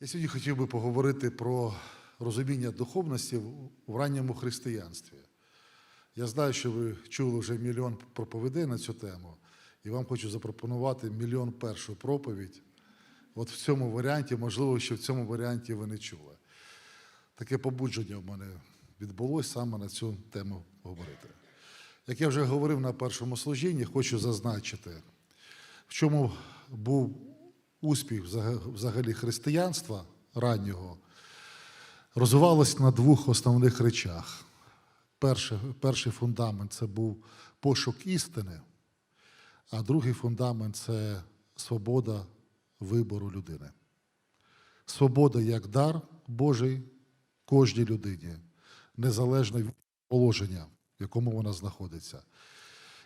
Я сьогодні хотів би поговорити про розуміння духовності в- ранньому християнстві. Я знаю, що ви чули вже мільйон проповідей на цю тему, і вам хочу запропонувати мільйон першу проповідь. От в цьому варіанті, можливо, що в цьому варіанті ви не чули. Таке побудження в мене відбулося саме на цю тему говорити. Як я вже говорив на першому служінні, хочу зазначити, в чому був успіх взагалі християнства раннього, розвивалось на двох основних речах. Перший, перший фундамент це був пошук істини, а другий фундамент це свобода вибору людини. Свобода як дар Божий кожній людині, незалежно від положення, в якому вона знаходиться.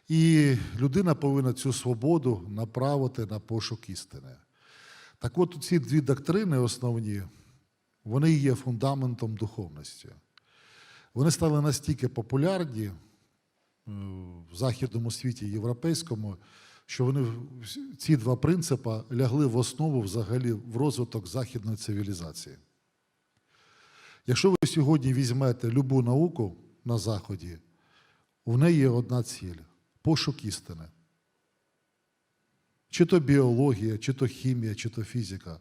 І людина повинна цю свободу направити на пошук істини. Так от ці дві доктрини основні, вони є фундаментом духовності. Вони стали настільки популярні е, в західному світі європейському, що вони ці два принципи лягли в основу взагалі в розвиток західної цивілізації. Якщо ви сьогодні візьмете любу науку на Заході, у неї є одна ціль пошук істини. Чи то біологія, чи то хімія, чи то фізика.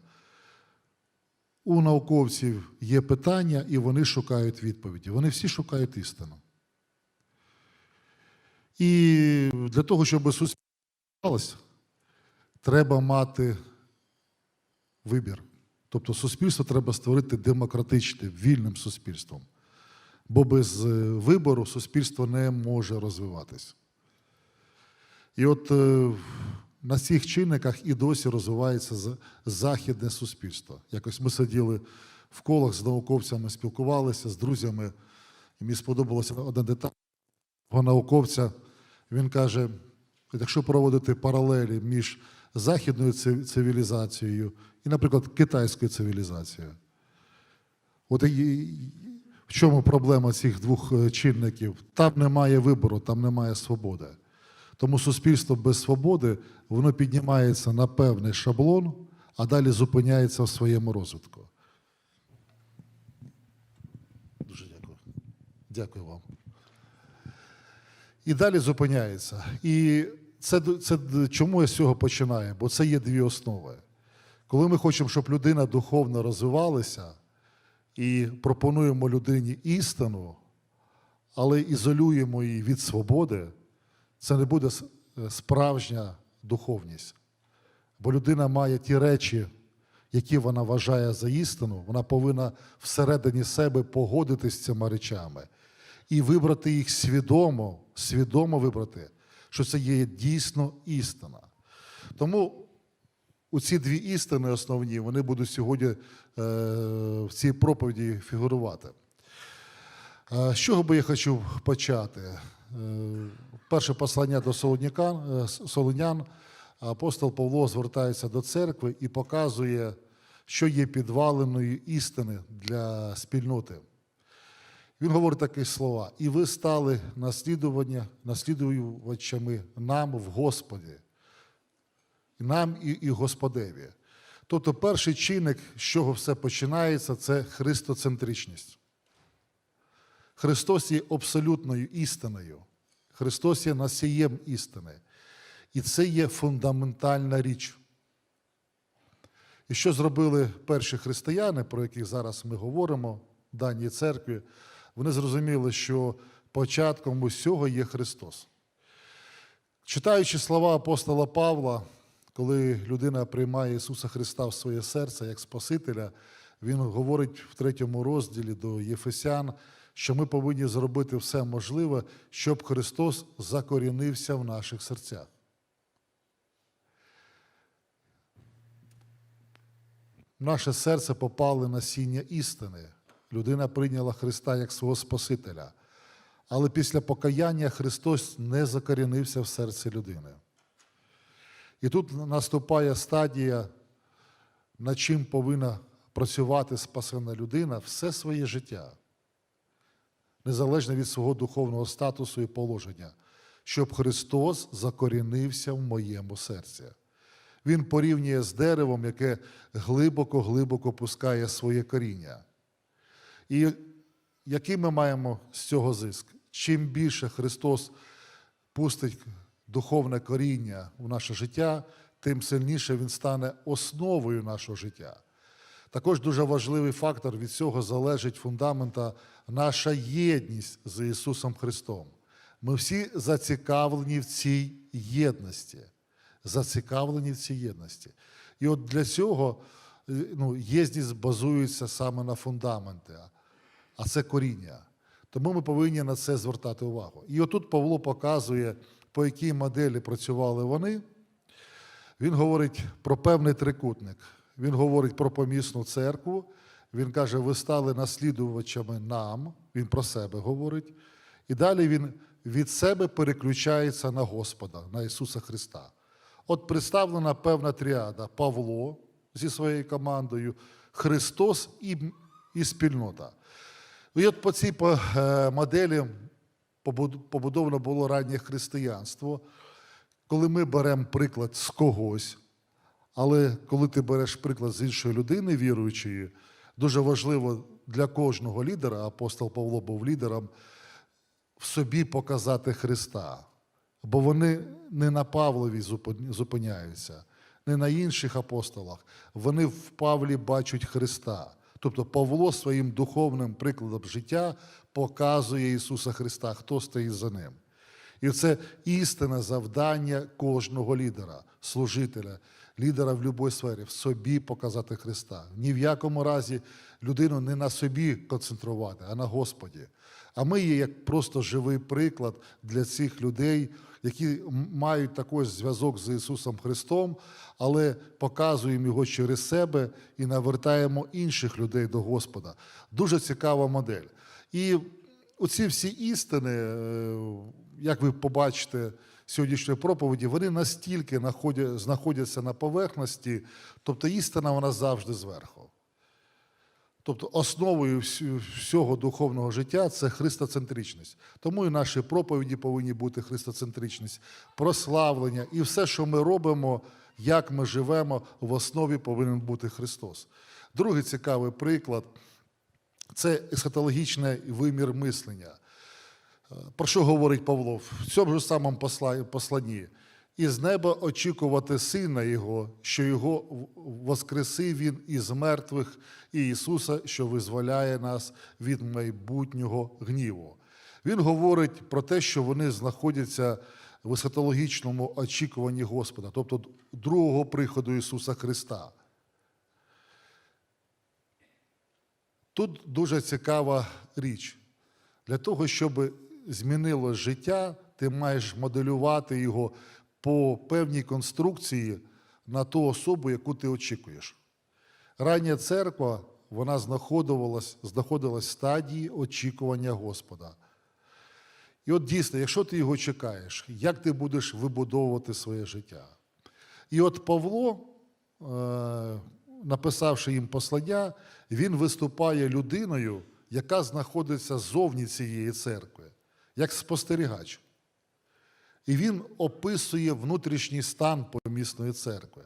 У науковців є питання, і вони шукають відповіді. Вони всі шукають істину. І для того, щоб суспільство, треба мати вибір. Тобто суспільство треба створити демократичним, вільним суспільством. Бо без е, вибору суспільство не може розвиватись. І от е, на цих чинниках і досі розвивається західне суспільство. Якось ми сиділи в колах з науковцями, спілкувалися з друзями, і мені сподобалася одна деталь науковця. Він каже: якщо проводити паралелі між західною цивілізацією і, наприклад, китайською цивілізацією, от в чому проблема цих двох е, чинників? Там немає вибору, там немає свободи. Тому суспільство без свободи воно піднімається на певний шаблон, а далі зупиняється в своєму розвитку. Дуже дякую. Дякую вам. І далі зупиняється. І це, це чому я з цього починаю? Бо це є дві основи. Коли ми хочемо, щоб людина духовно розвивалася і пропонуємо людині істину, але ізолюємо її від свободи, це не буде е, справжня духовність. Бо людина має ті речі, які вона вважає за істину, вона повинна всередині себе погодитись з цими речами і вибрати їх свідомо, свідомо вибрати, що це є дійсно істина. Тому у ці дві істини основні вони будуть сьогодні е, в цій проповіді фігурувати. Е, З чого би я хочу почати? Перше послання до е, Солонян, апостол Павло звертається до церкви і показує, що є підваленою істини для спільноти. Він говорить такі слова: і ви стали наслідування, наслідувачами нам в Господі, нам і, і Господеві. Тобто перший чинник, з чого все починається, це христоцентричність. Христос є абсолютною істиною. Христос є носієм істини. І це є фундаментальна річ. І що зробили перші християни, про яких зараз ми говоримо, в даній церкві, вони зрозуміли, що початком усього є Христос. Читаючи слова апостола Павла, коли людина приймає Ісуса Христа в своє серце як Спасителя, він говорить в третьому розділі до Єфесян, що ми повинні зробити все можливе, щоб Христос закорінився в наших серцях. Наше серце попали насіння істини. Людина прийняла Христа як свого Спасителя. Але після покаяння Христос не закорінився в серці людини. І тут наступає стадія, над чим повинна працювати спасена людина все своє життя, незалежно від свого духовного статусу і положення, щоб Христос закорінився в моєму серці. Він порівнює з деревом, яке глибоко-глибоко пускає своє коріння. І який ми маємо з цього зиск? Чим більше Христос пустить духовне коріння в наше життя, тим сильніше Він стане основою нашого життя. Також дуже важливий фактор від цього залежить фундамента наша єдність з Ісусом Христом. Ми всі зацікавлені в цій єдності. Зацікавлені в цій єдності. І от для цього е, ну, єдність базується саме на фундаменті, а це коріння. Тому ми повинні на це звертати увагу. І отут Павло показує, по якій моделі працювали вони. Він говорить про певний трикутник. Він говорить про помісну церкву. Він каже, ви стали наслідувачами нам. Він про себе говорить. І далі він від себе переключається на Господа, на Ісуса Христа. От представлена певна тріада Павло зі своєю командою, Христос і, і спільнота. І от по цій е, моделі побудовано було раннє християнство. Коли ми беремо приклад з когось, але коли ти береш приклад з іншої людини віруючої, дуже важливо для кожного лідера, апостол Павло був лідером, в собі показати Христа. Бо вони не на Павлові зупиняються, не на інших апостолах. Вони в Павлі бачать Христа. Тобто Павло своїм духовним прикладом життя показує Ісуса Христа, хто стоїть за ним. І це істинне завдання кожного лідера, служителя, лідера в будь-якій сфері, в собі показати Христа. Ні в якому разі людину не на собі концентрувати, а на Господі. А ми є як просто живий приклад для цих людей, які мають такий зв'язок з Ісусом Христом, але показуємо його через себе і навертаємо інших людей до Господа. Дуже цікава модель. І оці всі істини, е, як ви побачите сьогоднішньої проповіді, вони настільки знаходяться на поверхності, тобто істина вона завжди зверху. Тобто основою всього духовного життя це христоцентричність. Тому і наші проповіді повинні бути христоцентричність, прославлення і все, що ми робимо, як ми живемо, в основі повинен бути Христос. Другий цікавий приклад це есхатологічний вимір мислення. Про що говорить Павло в цьому ж самому посла- посланні? Із неба очікувати Сина Його, що Його воскресив Він із мертвих, і Ісуса, що визволяє нас від майбутнього гніву. Він говорить про те, що вони знаходяться в есхатологічному очікуванні Господа, тобто другого приходу Ісуса Христа. Тут дуже цікава річ. Для того, щоб змінилось життя, ти маєш моделювати його по певній конструкції на ту особу, яку ти очікуєш. Рання церква вона знаходилась, знаходилась в стадії очікування Господа. І от дійсно, якщо ти його чекаєш, як ти будеш вибудовувати своє життя? І от Павло, е, написавши їм послання, він виступає людиною, яка знаходиться зовні цієї церкви, як спостерігач. І він описує внутрішній стан помісної церкви.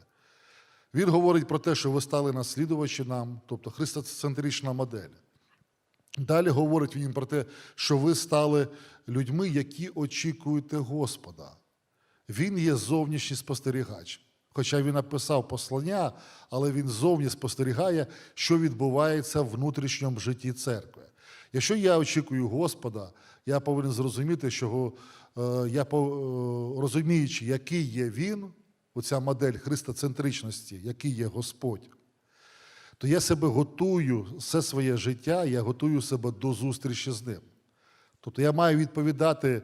Він говорить про те, що ви стали наслідувачі нам, тобто христоцентрична модель. Далі говорить він про те, що ви стали людьми, які очікуєте Господа. Він є зовнішній спостерігач. Хоча він написав послання, але він зовні спостерігає, що відбувається в внутрішньому житті церкви. Якщо я очікую Господа, я повинен зрозуміти, що е, я е, розуміючи, який є він, оця модель христоцентричності, який є Господь, то я себе готую, все своє життя, я готую себе до зустрічі з ним. Тобто я маю відповідати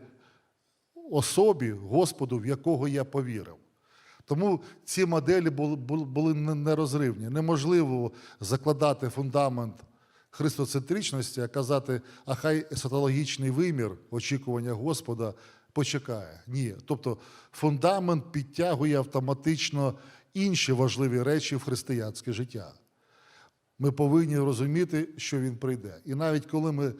особі, Господу, в якого я повірив. Тому ці моделі були нерозривні. Неможливо закладати фундамент христоцентричності, а казати, а хай есотологічний вимір очікування Господа почекає. Ні. Тобто фундамент підтягує автоматично інші важливі речі в християнське життя. Ми повинні розуміти, що він прийде. І навіть коли ми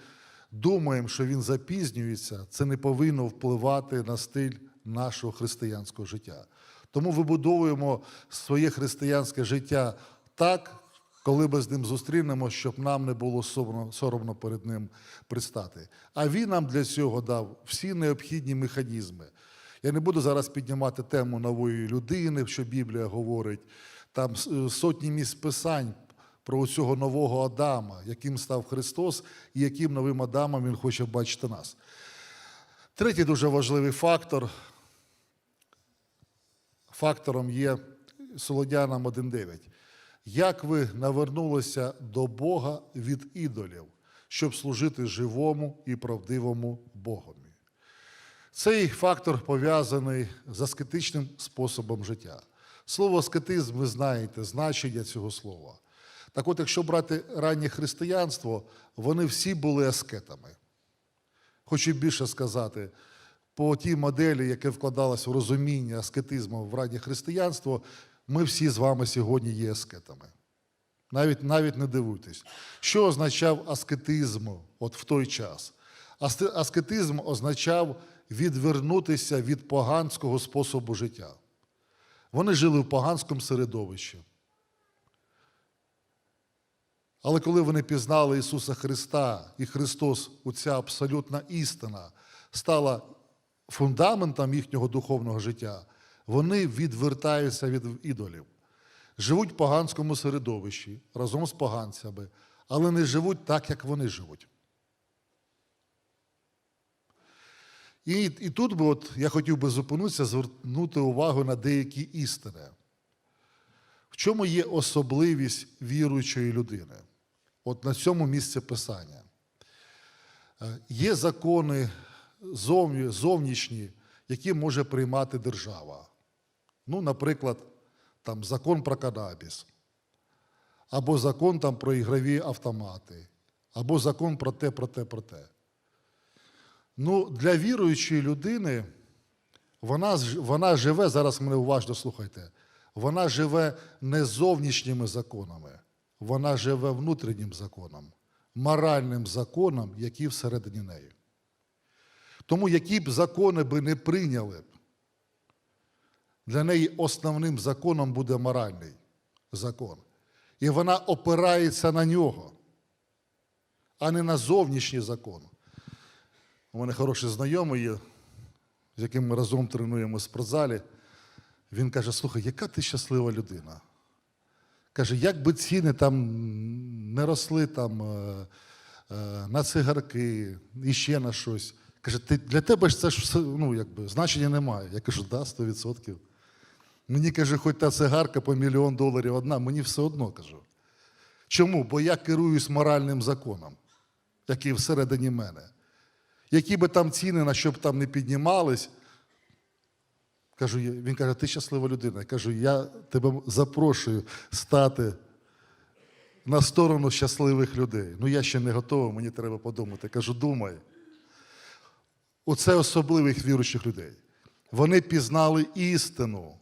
думаємо, що він запізнюється, це не повинно впливати на стиль нашого християнського життя. Тому вибудовуємо своє християнське життя так, коли ми з ним зустрінемо, щоб нам не було соромно, соромно перед ним предстати. А він нам для цього дав всі необхідні механізми. Я не буду зараз піднімати тему нової людини, що Біблія говорить. Там сотні місць писань про цього нового Адама, яким став Христос, і яким новим Адамом Він хоче бачити нас. Третій дуже важливий фактор. Фактором є Солодянам 1.9. Як ви навернулися до Бога від ідолів, щоб служити живому і правдивому Богові? Цей фактор пов'язаний з аскетичним способом життя. Слово аскетизм, ви знаєте, значення цього слова. Так от, якщо брати раннє християнство, вони всі були аскетами. Хочу більше сказати, по тій моделі, яке вкладалось в розуміння аскетизму в раннє християнство, ми всі з вами сьогодні є аскетами. Навіть, навіть не дивуйтесь. Що означав аскетизм от в той час? Аскетизм означав відвернутися від поганського способу життя. Вони жили в поганському середовищі. Але коли вони пізнали Ісуса Христа і Христос, оця абсолютна істина, стала фундаментом їхнього духовного життя, вони відвертаються від ідолів, живуть в поганському середовищі разом з поганцями, але не живуть так, як вони живуть. І, і тут би от я хотів би зупинитися, звернути увагу на деякі істини. В чому є особливість віруючої людини? От на цьому місці писання. Е, Є закони зовні, зовнішні, які може приймати держава. Ну, наприклад, там закон про канабіс, або закон там про ігрові автомати, або закон про те, про те, про те. Ну, для віруючої людини вона, вона живе, зараз мене уважно слухайте, вона живе не зовнішніми законами, вона живе внутрішнім законом, моральним законом, який всередині неї. Тому які б закони би не прийняли, для неї основним законом буде моральний закон. І вона опирається на нього, а не на зовнішній закон. У мене хороший знайомий є, з яким ми разом тренуємо в спортзалі. Він каже: слухай, яка ти щаслива людина? Каже, як би ціни там не росли там, е, е, на цигарки і ще на щось. Каже, ти, для тебе ж це ж ну, якби, значення немає. Я кажу, да, 100%. Мені каже, хоч та цигарка по мільйон доларів одна, мені все одно кажу. Чому? Бо я керуюсь моральним законом, який всередині мене. Які би там ціни на що б там не піднімались, кажу, він каже, ти щаслива людина. Я кажу, я тебе запрошую стати на сторону щасливих людей. Ну, я ще не готовий, мені треба подумати. Кажу, думай. Оце особливих віруючих людей. Вони пізнали істину.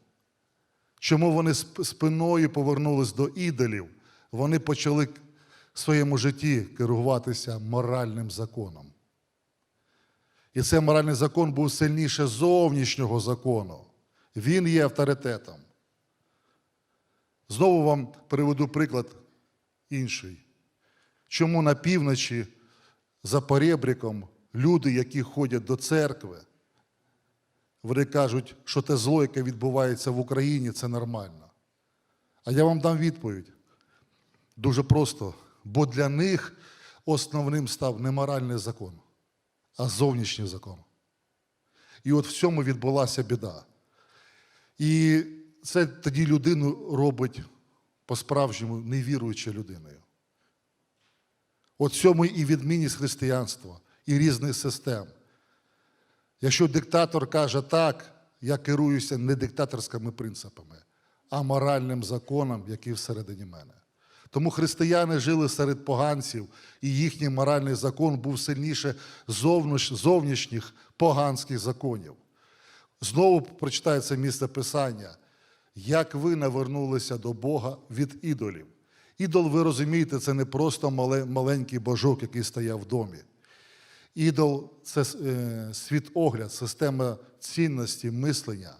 Чому вони спиною повернулись до ідолів? Вони почали в своєму житті керуватися моральним законом. І цей моральний закон був сильніше зовнішнього закону. Він є авторитетом. Знову вам приведу приклад інший. Чому на півночі за поребриком люди, які ходять до церкви, вони кажуть, що те зло, яке відбувається в Україні, це нормально. А я вам дам відповідь. Дуже просто. Бо для них основним став не моральний закон, а зовнішній закон. І от в цьому відбулася біда. І це тоді людину робить по-справжньому невіруючою людиною. От цьому і відмінність християнства, і різних систем. Якщо диктатор каже так, я керуюся не диктаторськими принципами, а моральним законом, який всередині мене. Тому християни жили серед поганців, і їхній моральний закон був сильніше зовнішніх поганських законів. Знову прочитаю це місце Писання. Як ви навернулися до Бога від ідолів. Ідол, ви розумієте, це не просто маленький божок, який стояв в домі. Ідол це е, світогляд, система цінності, мислення.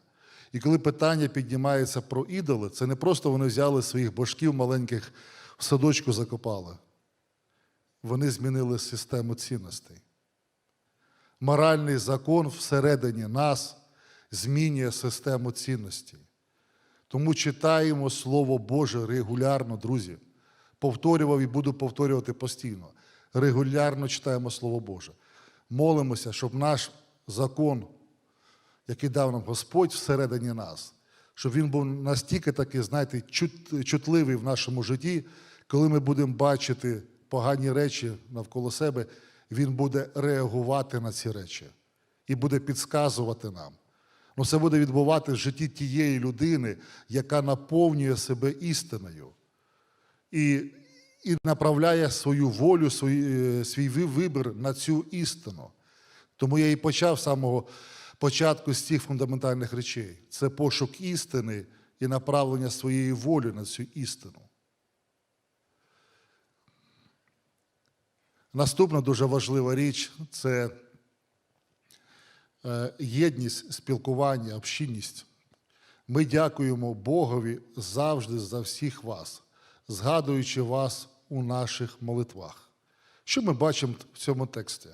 І коли питання піднімається про ідоли, це не просто вони взяли своїх божків маленьких в садочку закопали. Вони змінили систему цінностей. Моральний закон всередині нас змінює систему цінностей. Тому читаємо Слово Боже регулярно, друзі. Повторював і буду повторювати постійно. Регулярно читаємо Слово Боже. Молимося, щоб наш закон, який дав нам Господь всередині нас, щоб він був настільки такий, знаєте, чутливий в нашому житті, коли ми будемо бачити погані речі навколо себе, він буде реагувати на ці речі і буде підказувати нам. Ну, це буде відбувати в житті тієї людини, яка наповнює себе істиною і, і направляє свою волю, свій, е, свій вибір на цю істину. Тому я і почав з самого початку з цих фундаментальних речей. Це пошук істини і направлення своєї волі на цю істину. Наступна дуже важлива річ це е, єдність, спілкування, общинність. Ми дякуємо Богові завжди за всіх вас, згадуючи вас у наших молитвах. Що ми бачимо в цьому тексті?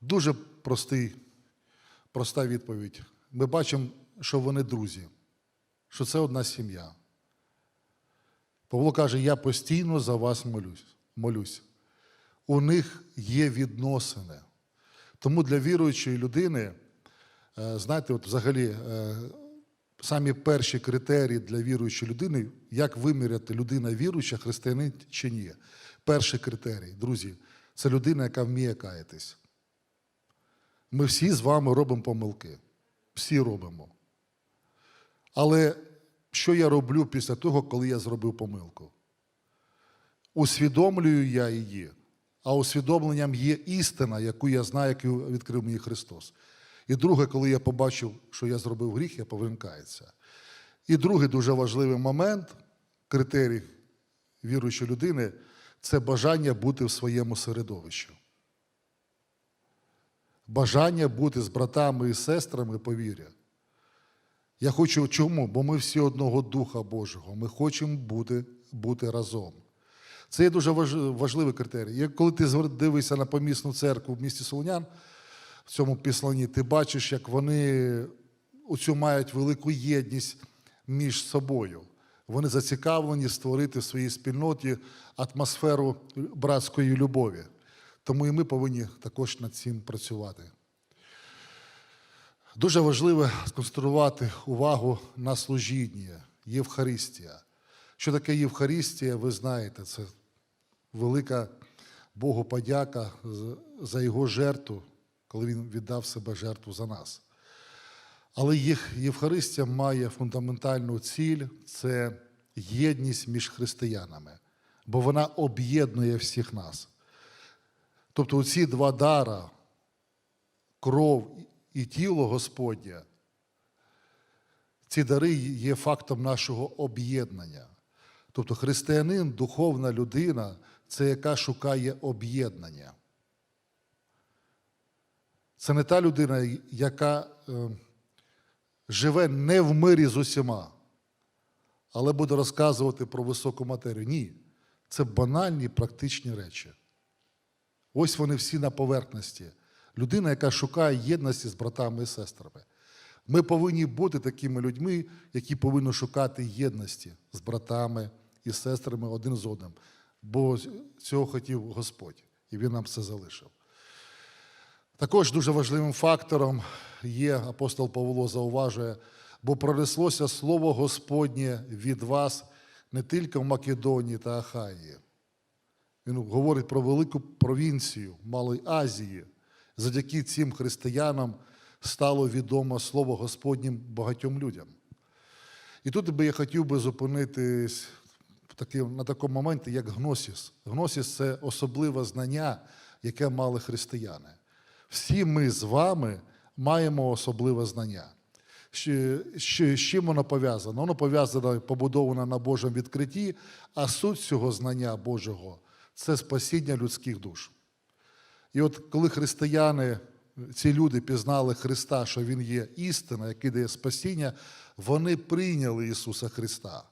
Дуже простий, проста відповідь. Ми бачимо, що вони друзі, що це одна сім'я. Павло каже: я постійно за вас молюсь. молюсь. У них є відносини. Тому для віруючої людини, е, знаєте, от взагалі, е, самі перші критерії для віруючої людини, як виміряти людина віруюча, християнин чи ні. Перший критерій, друзі, це людина, яка вміє каятись. Ми всі з вами робимо помилки. Всі робимо. Але що я роблю після того, коли я зробив помилку? Усвідомлюю я її, а усвідомленням є істина, яку я знаю, яку відкрив мені Христос. І друге, коли я побачив, що я зробив гріх, я повинен. І другий дуже важливий момент, критерій віруючої людини це бажання бути в своєму середовищі. Бажання бути з братами і сестрами по вірі. Я хочу чому? Бо ми всі одного Духа Божого. Ми хочемо бути, бути разом. Це є дуже важливий критерій. Коли ти дивишся на помісну церкву в місті Солонян, в цьому післанні, ти бачиш, як вони оцю мають велику єдність між собою. Вони зацікавлені створити в своїй спільноті атмосферу братської любові. Тому і ми повинні також над цим працювати. Дуже важливо сконцентрувати увагу на служіння, Євхаристія. Що таке Євхаристія, ви знаєте, це велика Богу подяка за Його жертву, коли Він віддав себе жертву за нас. Але їх Євхаристія має фундаментальну ціль це єдність між християнами, бо вона об'єднує всіх нас. Тобто ці два дара, кров і тіло Господнє, ці дари є фактом нашого об'єднання. Тобто християнин, духовна людина це яка шукає об'єднання. Це не та людина, яка е, живе не в мирі з усіма, але буде розказувати про високу матерію. Ні, це банальні практичні речі. Ось вони всі на поверхності. Людина, яка шукає єдності з братами і сестрами. Ми повинні бути такими людьми, які повинні шукати єдності з братами і сестрами один з одним. Бо цього хотів Господь, і Він нам це залишив. Також дуже важливим фактором є, апостол Павло зауважує, бо пронеслося слово Господнє від вас не тільки в Македонії та Ахаї. Він говорить про велику провінцію Малої Азії. Завдяки цим християнам стало відомо слово Господнім багатьом людям. І тут би я хотів би зупинитись на такому моменті, як гносіс. Гносіс це особливе знання, яке мали християни. Всі ми з вами маємо особливе знання. З чим воно пов'язано? Воно пов'язано, побудовано на Божому відкритті, а суть цього знання Божого це спасіння людських душ. І от коли християни ці люди пізнали Христа, що Він є істина, який дає спасіння, вони прийняли Ісуса Христа.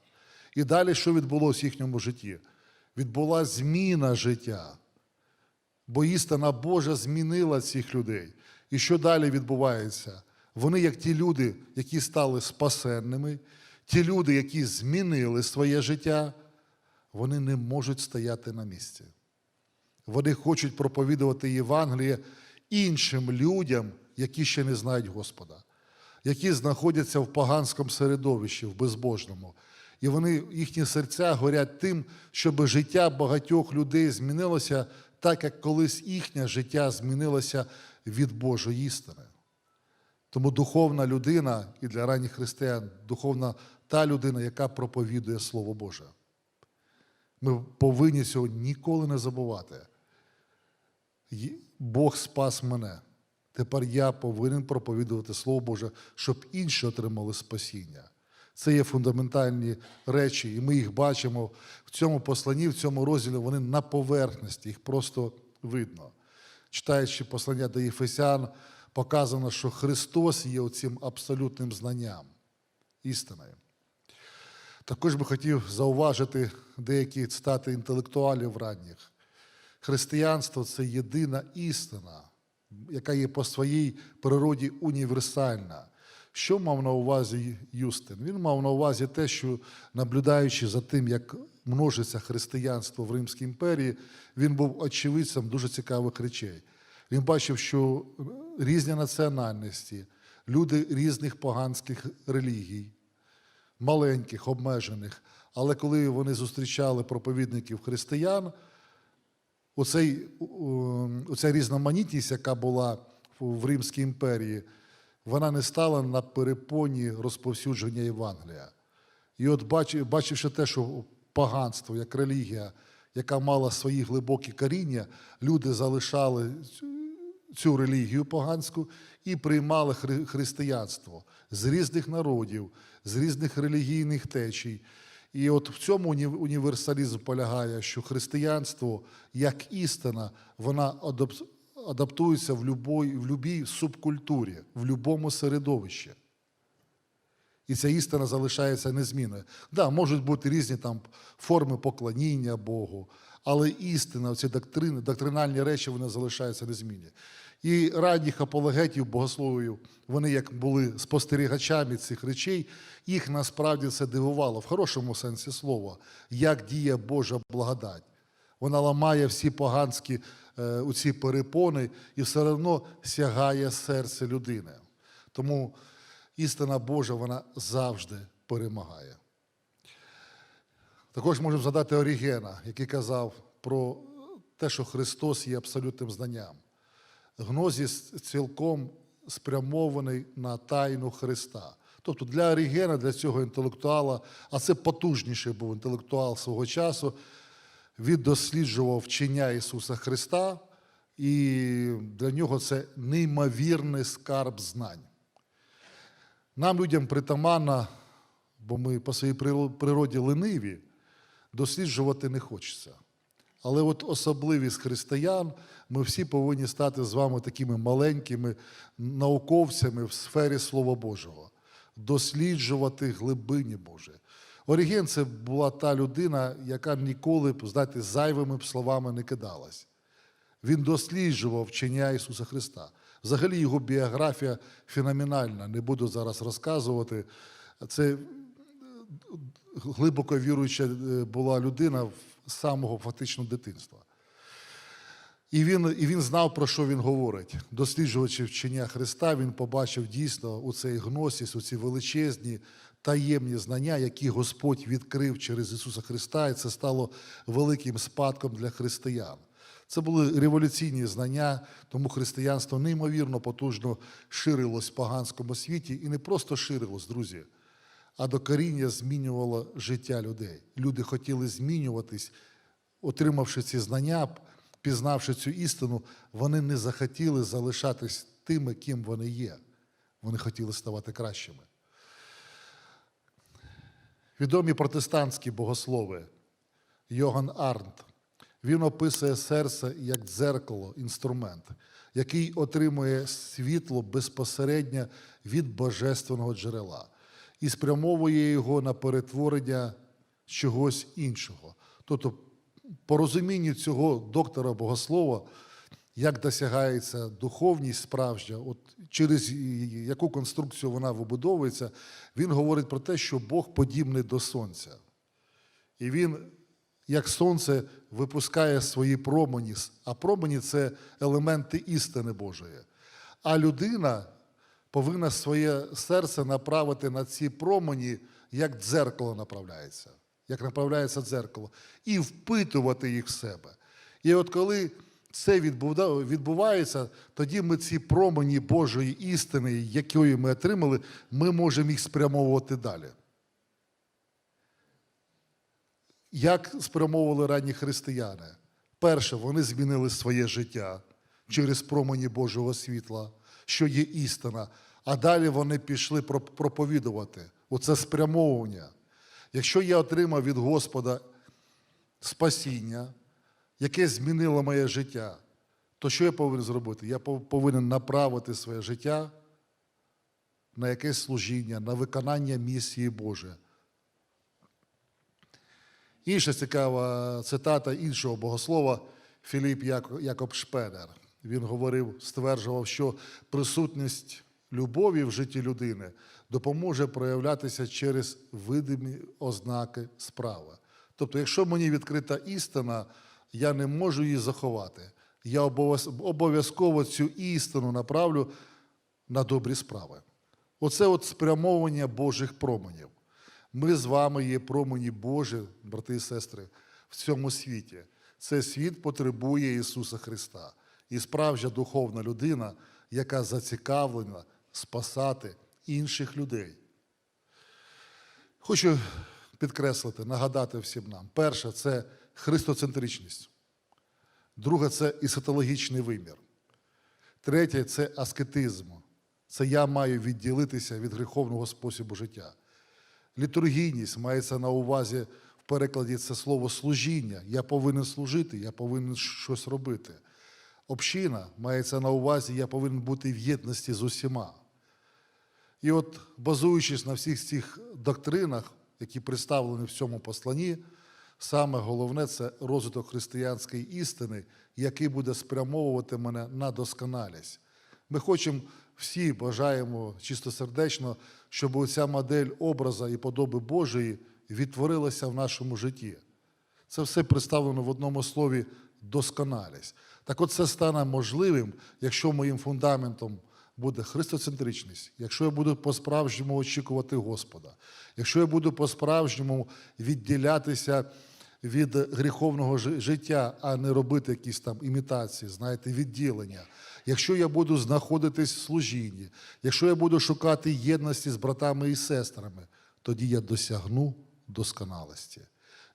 І далі що відбулося в їхньому житті? Відбула зміна життя. Бо істина Божа змінила цих людей. І що далі відбувається? Вони, як ті люди, які стали спасенними, ті люди, які змінили своє життя, вони не можуть стояти на місці. Вони хочуть проповідувати Євангеліє іншим людям, які ще не знають Господа, які знаходяться в поганському середовищі, в безбожному. І вони, їхні серця горять тим, щоб життя багатьох людей змінилося так, як колись їхнє життя змінилося від Божої істини. Тому духовна людина і для ранніх християн духовна та людина, яка проповідує Слово Боже. Ми повинні цього ніколи не забувати. Бог спас мене. Тепер я повинен проповідувати Слово Боже, щоб інші отримали спасіння. Це є фундаментальні речі, і ми їх бачимо в цьому посланні, в цьому розділі, вони на поверхності, їх просто видно. Читаючи послання до Єфесян, показано, що Христос є оцим абсолютним знанням, істиною. Також би хотів зауважити деякі цитати інтелектуалів ранніх. Християнство це єдина істина, яка є по своїй природі універсальна. Що мав на увазі Юстин? Він мав на увазі те, що наблюдаючи за тим, як множиться християнство в Римській імперії, він був очевидцем дуже цікавих речей. Він бачив, що різні національності, люди різних поганських релігій, маленьких, обмежених, але коли вони зустрічали проповідників християн, оцей, оця різноманітність, яка була в Римській імперії, вона не стала на перепоні розповсюдження Євангелія. І от бачи- бачивши те, що поганство, як релігія, яка мала свої глибокі коріння, люди залишали цю- релігію поганську і приймали хри- християнство з різних народів, з різних релігійних течій. І от в цьому уні- універсалізм полягає, що християнство як істина, вона адаптується в любой, в любій субкультурі, в будь-якому середовищі. І ця істина залишається незмінною. Да, можуть бути різні там форми поклоніння Богу, але істина, ці доктрини, доктринальні речі, вони залишаються незмінні. І ранніх апологетів, богословів, вони як були спостерігачами цих речей, їх насправді це дивувало в хорошому сенсі слова, як діє Божа благодать. Вона ламає всі поганські е, оці перепони і все одно сягає серце людини. Тому істина Божа вона завжди перемагає. Також можемо згадати Орігена, який казав про те, що Христос є абсолютним знанням. Гнозіс цілком спрямований на тайну Христа. Тобто для Орігена, для цього інтелектуала, а це потужніший був інтелектуал свого часу, він досліджував вчення Ісуса Христа, і для нього це неймовірний скарб знань. Нам, людям, притаманно, бо ми по своїй природі лениві, досліджувати не хочеться. Але от особливість християн, ми всі повинні стати з вами такими маленькими науковцями в сфері Слова Божого, досліджувати глибині Божі. Оріген це була та людина, яка ніколи знаєте, зайвими словами не кидалась. Він досліджував вчення Ісуса Христа. Взагалі його біографія феноменальна. Не буду зараз розказувати. Це е, глибоко віруюча е, була людина з самого фактично дитинства. І він, і він знав, про що він говорить. Досліджуючи вчення Христа, він побачив дійсно у цей гносіс, у ці величезні таємні знання, які Господь відкрив через Ісуса Христа, і це стало великим спадком для християн. Це були революційні знання, тому християнство неймовірно потужно ширилось в поганському світі і не просто ширилось, друзі, а до коріння змінювало життя людей. Люди хотіли змінюватись, отримавши ці знання, пізнавши цю істину, вони не захотіли залишатись тими, ким вони є. Вони хотіли ставати кращими. Відомі протестантські богослови Йоган Арнт, Він описує серце як дзеркало, інструмент, який отримує світло безпосередньо від божественного джерела і спрямовує його на перетворення чогось іншого. Тобто, по розумінню цього доктора богослова, як досягається духовність справжня, от через яку конструкцію вона вибудовується, він говорить про те, що Бог подібний до сонця. І він, як сонце, випускає свої промені, а промені це елементи істини Божої. А людина повинна своє серце направити на ці промені, як дзеркало направляється, як направляється дзеркало, і впитувати їх в себе. І от коли це відбувається, тоді ми ці промені Божої істини, якої ми отримали, ми можемо їх спрямовувати далі. Як спрямовували ранні християни? Перше, вони змінили своє життя через промені Божого світла, що є істина. А далі вони пішли про- проповідувати. Оце спрямовування. Якщо я отримав від Господа спасіння, яке змінило моє життя, то що я повинен зробити? Я повинен направити своє життя на якесь служіння, на виконання місії Божої. Інша цікава цитата іншого богослова Філіп Якоб Шпенер. Він говорив, стверджував, що присутність любові в житті людини допоможе проявлятися через видимі ознаки справи. Тобто, якщо мені відкрита істина, я не можу її заховати. Я обов'язково цю істину направлю на добрі справи. Оце от спрямовування Божих променів. Ми з вами є промені Божі, брати і сестри, в цьому світі. Цей світ потребує Ісуса Христа. І справжня духовна людина, яка зацікавлена спасати інших людей. Хочу підкреслити, нагадати всім нам. Перше це христоцентричність. Друге це есотологічний вимір. Третє це аскетизм. Це я маю відділитися від гріховного способу життя. Літургійність мається на увазі в перекладі це слово служіння. Я повинен служити, я повинен щось робити. Община мається на увазі, я повинен бути в єдності з усіма. І от, базуючись на всіх цих доктринах, які представлені в цьому посланні, саме головне це розвиток християнської істини, який буде спрямовувати мене на досконалість. Ми хочемо всі бажаємо чистосердечно, щоб ця модель образа і подоби Божої відтворилася в нашому житті. Це все представлено в одному слові досконалість. Так от це стане можливим, якщо моїм фундаментом буде христоцентричність, якщо я буду по-справжньому очікувати Господа, якщо я буду по-справжньому відділятися від гріховного життя, а не робити якісь там імітації, знаєте, відділення. Якщо я буду знаходитись в служінні, якщо я буду шукати єдності з братами і сестрами, тоді я досягну досконалості.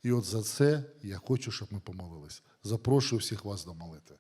І от за це я хочу, щоб ми помолились. Запрошую всіх вас до молитви.